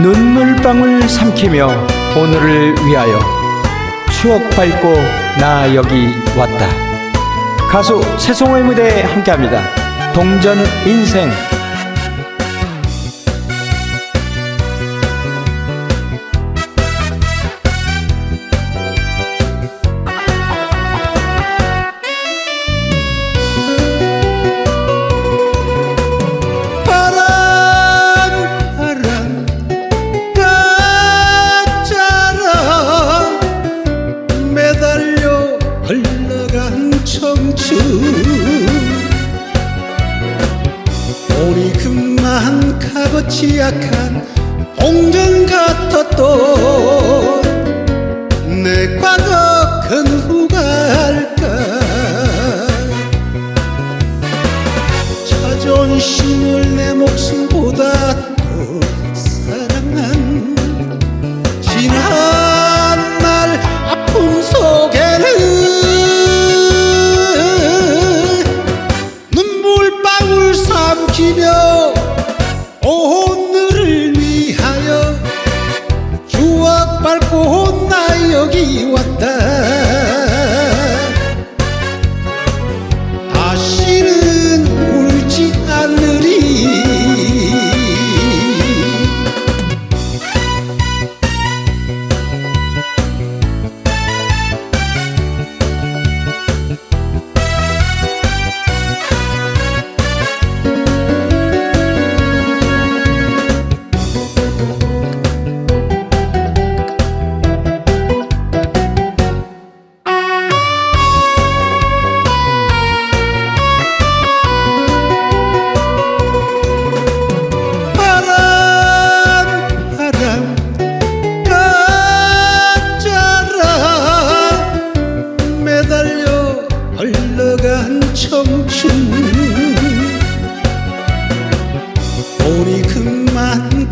눈물방울 삼키며 오늘을 위하여 추억 밟고 나 여기 왔다. 가수 새송의 무대에 함께합니다. 동전 인생 만 값어치 약한 동전 같았던 내 과거 큰 후가 할까? 자존심을 내 목숨보다 더 삼키며 오늘을 위하여 추억 밟고 나 여기 왔다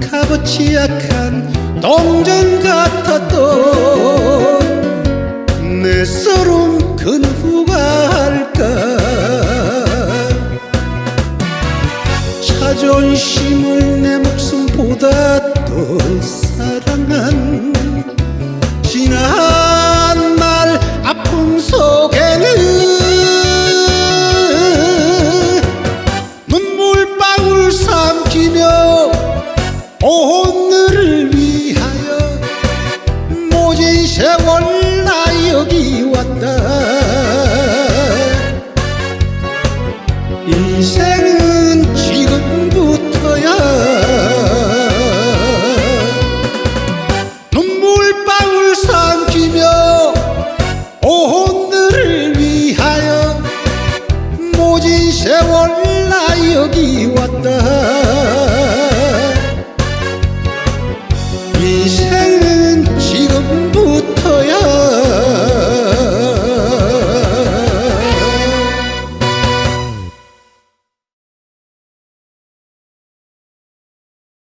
값어치 약한 동전 같았던 내 서름 근후가 할까? 자존심을 내 목숨보다 더 사랑한 지난 날 아픔 속에는 태월라 여기 왔다. 인생은 지금부터